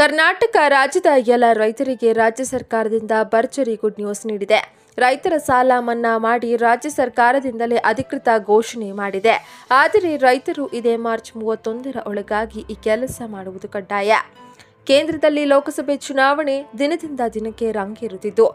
ಕರ್ನಾಟಕ ರಾಜ್ಯದ ಎಲ್ಲ ರೈತರಿಗೆ ರಾಜ್ಯ ಸರ್ಕಾರದಿಂದ ಭರ್ಜರಿ ಗುಡ್ ನ್ಯೂಸ್ ನೀಡಿದೆ. ರೈತರ ಸಾಲ ಮನ್ನಾ ಮಾಡಿ ರಾಜ್ಯ ಸರ್ಕಾರದಿಂದಲೇ ಅಧಿಕೃತ ಘೋಷಣೆ ಮಾಡಿದೆ. ಆದರೆ ರೈತರು ಇದೇ ಮಾರ್ಚ್ ಮೂವತ್ತೊಂದರ ಒಳಗಾಗಿ ಈ ಕೆಲಸ ಮಾಡುವುದು ಕಡ್ಡಾಯ. ಕೇಂದ್ರದಲ್ಲಿ ಲೋಕಸಭೆ ಚುನಾವಣೆ ದಿನದಿಂದ ದಿನಕ್ಕೆ ರಂಗೇರುತ್ತಿದ್ದು,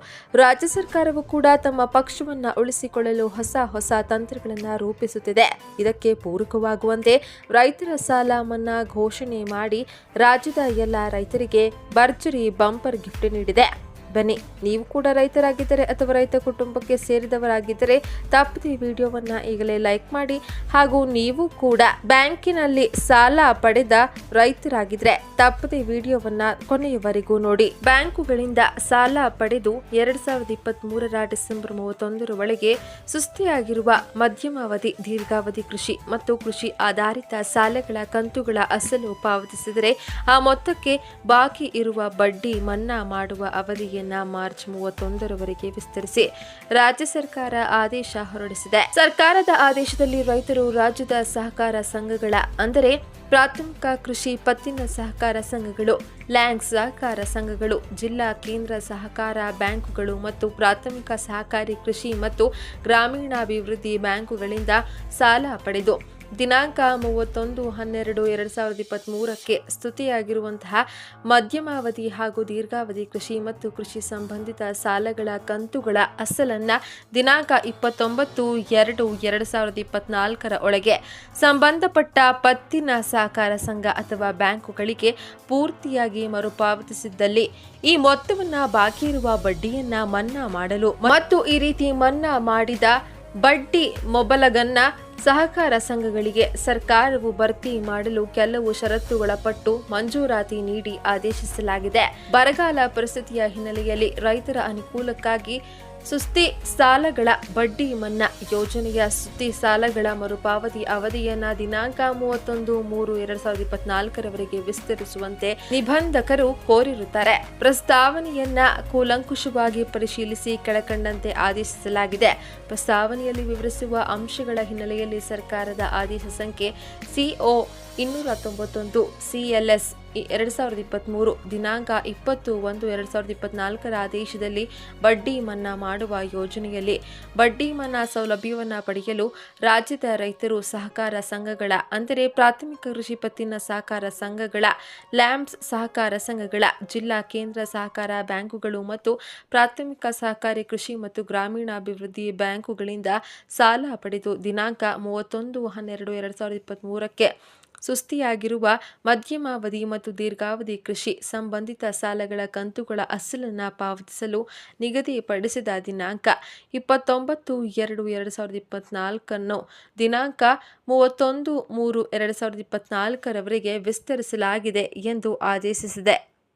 ರಾಜ್ಯ ಸರ್ಕಾರವು ಕೂಡ ತಮ್ಮ ಪಕ್ಷವನ್ನು ಉಳಿಸಿಕೊಳ್ಳಲು ಹೊಸ ಹೊಸ ತಂತ್ರಗಳನ್ನು ರೂಪಿಸುತ್ತಿದೆ. ಇದಕ್ಕೆ ಪೂರಕವಾಗುವಂತೆ ರೈತರ ಸಾಲ ಮನ್ನಾ ಘೋಷಣೆ ಮಾಡಿ ರಾಜ್ಯದ ಎಲ್ಲ ರೈತರಿಗೆ ಭರ್ಜರಿ ಬಂಪರ್ ಗಿಫ್ಟ್ ನೀಡಿದೆ. ಬನ್ನಿ, ನೀವು ಕೂಡ ರೈತರಾಗಿದ್ದರೆ ಅಥವಾ ರೈತ ಕುಟುಂಬಕ್ಕೆ ಸೇರಿದವರಾಗಿದ್ದರೆ ತಪ್ಪದೆ ವಿಡಿಯೋವನ್ನ ಈಗಲೇ ಲೈಕ್ ಮಾಡಿ ಹಾಗೂ ನೀವು ಕೂಡ ಬ್ಯಾಂಕಿನಲ್ಲಿ ಸಾಲ ಪಡೆದ ರೈತರಾಗಿದ್ರೆ ತಪ್ಪದೆ ವಿಡಿಯೋವನ್ನ ಕೊನೆಯವರೆಗೂ ನೋಡಿ. ಬ್ಯಾಂಕುಗಳಿಂದ ಸಾಲ ಪಡೆದು ಎರಡ್ ಸಾವಿರದ ಇಪ್ಪತ್ತ್ ಮೂರರ ಡಿಸೆಂಬರ್ ಮೂವತ್ತೊಂದರ ಒಳಗೆ ಸುಸ್ತಿಯಾಗಿರುವ ಮಧ್ಯಮಾವಧಿ, ದೀರ್ಘಾವಧಿ ಕೃಷಿ ಮತ್ತು ಕೃಷಿ ಆಧಾರಿತ ಸಾಲಗಳ ಕಂತುಗಳ ಅಸಲು ಪಾವತಿಸಿದರೆ ಆ ಮೊತ್ತಕ್ಕೆ ಬಾಕಿ ಇರುವ ಬಡ್ಡಿ ಮನ್ನಾ ಮಾಡುವ ಅವಧಿಯನ್ನ ಮಾರ್ಚ್ ಮೂವತ್ತೊಂದರವರೆಗೆ ವಿಸ್ತರಿಸಿ ರಾಜ್ಯ ಸರ್ಕಾರ ಆದೇಶ ಹೊರಡಿಸಿದೆ. ಸರ್ಕಾರದ ಆದೇಶದಲ್ಲಿ ರೈತರು ರಾಜ್ಯದ ಸಹಕಾರ ಸಂಘಗಳ, ಅಂದರೆ ಪ್ರಾಥಮಿಕ ಕೃಷಿ ಪತ್ತಿನ ಸಹಕಾರ ಸಂಘಗಳು ಲ್ಯಾಂಗ್ ಸಹಕಾರ ಸಂಘಗಳು, ಜಿಲ್ಲಾ ಕೇಂದ್ರ ಸಹಕಾರ ಬ್ಯಾಂಕುಗಳು ಮತ್ತು ಪ್ರಾಥಮಿಕ ಸಹಕಾರಿ ಕೃಷಿ ಮತ್ತು ಗ್ರಾಮೀಣಾಭಿವೃದ್ಧಿ ಬ್ಯಾಂಕುಗಳಿಂದ ಸಾಲ ಪಡೆದು ದಿನಾಂಕ ಮೂವತ್ತೊಂದು ಹನ್ನೆರಡು ಎರಡು ಸಾವಿರದ ಇಪ್ಪತ್ತ್ ಮೂರಕ್ಕೆ ಸ್ತುತಿಯಾಗಿರುವಂತಹ ಮಧ್ಯಮಾವಧಿ ಹಾಗೂ ದೀರ್ಘಾವಧಿ ಕೃಷಿ ಮತ್ತು ಕೃಷಿ ಸಂಬಂಧಿತ ಸಾಲಗಳ ಕಂತುಗಳ ಅಸಲನ್ನು ದಿನಾಂಕ ಇಪ್ಪತ್ತೊಂಬತ್ತು ಎರಡು ಎರಡು ಸಾವಿರದ ಇಪ್ಪತ್ನಾಲ್ಕರ ಒಳಗೆ ಸಂಬಂಧಪಟ್ಟ ಪತ್ತಿನ ಸಹಕಾರ ಸಂಘ ಅಥವಾ ಬ್ಯಾಂಕುಗಳಿಗೆ ಪೂರ್ತಿಯಾಗಿ ಮರುಪಾವತಿಸಿದ್ದಲ್ಲಿ ಈ ಮೊತ್ತವನ್ನು ಬಾಕಿ ಇರುವ ಬಡ್ಡಿಯನ್ನು ಮನ್ನಾ ಮಾಡಲು ಮತ್ತು ಈ ರೀತಿ ಮನ್ನಾ ಮಾಡಿದ ಬಡ್ಡಿ ಮೊಬಲಗನ್ನ ಸಹಕಾರ ಸಂಘಗಳಿಗೆ ಸರ್ಕಾರವು ಭರ್ತಿ ಮಾಡಲು ಕೆಲವು ಷರತ್ತುಗಳ ಪಟ್ಟು ಮಂಜೂರಾತಿ ನೀಡಿ ಆದೇಶಿಸಲಾಗಿದೆ. ಬರಗಾಲ ಪರಿಸ್ಥಿತಿಯ ಹಿನ್ನೆಲೆಯಲ್ಲಿ ರೈತರ ಅನುಕೂಲಕ್ಕಾಗಿ ಸುಸ್ತಿ ಸಾಲಗಳ ಬಡ್ಡಿ ಮನ್ನಾ ಯೋಜನೆಯ ಸುಸ್ತಿ ಸಾಲಗಳ ಮರುಪಾವತಿ ಅವಧಿಯನ್ನ ದಿನಾಂಕ ಮೂವತ್ತೊಂದು ಮೂರು ಎರಡ್ ಸಾವಿರದ ಇಪ್ಪತ್ನಾಲ್ಕರವರೆಗೆ ವಿಸ್ತರಿಸುವಂತೆ ನಿಬಂಧಕರು ಕೋರಿರುತ್ತಾರೆ. ಪ್ರಸ್ತಾವನೆಯನ್ನ ಕೂಲಂಕುಷವಾಗಿ ಪರಿಶೀಲಿಸಿ ಕೆಳಕಂಡಂತೆ ಆದೇಶಿಸಲಾಗಿದೆ. ಪ್ರಸ್ತಾವನೆಯಲ್ಲಿ ವಿವರಿಸುವ ಅಂಶಗಳ ಹಿನ್ನೆಲೆಯಲ್ಲಿ ಸರ್ಕಾರದ ಆದೇಶ ಸಂಖ್ಯೆ ಸಿಒ ಇನ್ನೂರ ತೊಂಬತ್ತೊಂದು ಸಿಎಲ್ಎಸ್ ಎರಡು ಸಾವಿರದ ಇಪ್ಪತ್ತ್ಮೂರು ದಿನಾಂಕ ಇಪ್ಪತ್ತು ಒಂದು ಎರಡು ಸಾವಿರದ ಇಪ್ಪತ್ನಾಲ್ಕರ ಆದೇಶದಲ್ಲಿ ಬಡ್ಡಿ ಮನ್ನಾ ಮಾಡುವ ಯೋಜನೆಯಲ್ಲಿ ಬಡ್ಡಿ ಮನ್ನಾ ಸೌಲಭ್ಯವನ್ನು ಪಡೆಯಲು ರಾಜ್ಯದ ರೈತರು ಸಹಕಾರ ಸಂಘಗಳ, ಅಂದರೆ ಪ್ರಾಥಮಿಕ ಕೃಷಿ ಪತ್ತಿನ ಸಹಕಾರ ಸಂಘಗಳ, ಲ್ಯಾಂಪ್ಸ್ ಸಹಕಾರ ಸಂಘಗಳ, ಜಿಲ್ಲಾ ಕೇಂದ್ರ ಸಹಕಾರ ಬ್ಯಾಂಕುಗಳು ಮತ್ತು ಪ್ರಾಥಮಿಕ ಸಹಕಾರಿ ಕೃಷಿ ಮತ್ತು ಗ್ರಾಮೀಣಾಭಿವೃದ್ಧಿ ಬ್ಯಾಂಕುಗಳಿಂದ ಸಾಲ ಪಡೆದು ದಿನಾಂಕ ಮೂವತ್ತೊಂದು ಹನ್ನೆರಡು ಎರಡು ಸಾವಿರದ ಇಪ್ಪತ್ತ್ಮೂರಕ್ಕೆ ಸುಸ್ತಿಯಾಗಿರುವ ಮಧ್ಯಮಾವಧಿ ಮತ್ತು ದೀರ್ಘಾವಧಿ ಕೃಷಿ ಸಂಬಂಧಿತ ಸಾಲಗಳ ಕಂತುಗಳ ಅಸಲನ್ನು ಪಾವತಿಸಲು ನಿಗದಿಪಡಿಸಿದ ದಿನಾಂಕ ಇಪ್ಪತ್ತೊಂಬತ್ತು ಎರಡು ಎರಡು ಸಾವಿರದ ಇಪ್ಪತ್ನಾಲ್ಕನ್ನು ದಿನಾಂಕ ಮೂವತ್ತೊಂದು ಮೂರು ಎರಡು ಸಾವಿರದ ಇಪ್ಪತ್ನಾಲ್ಕರವರೆಗೆ ವಿಸ್ತರಿಸಲಾಗಿದೆ ಎಂದು ಆದೇಶಿಸಿದೆ.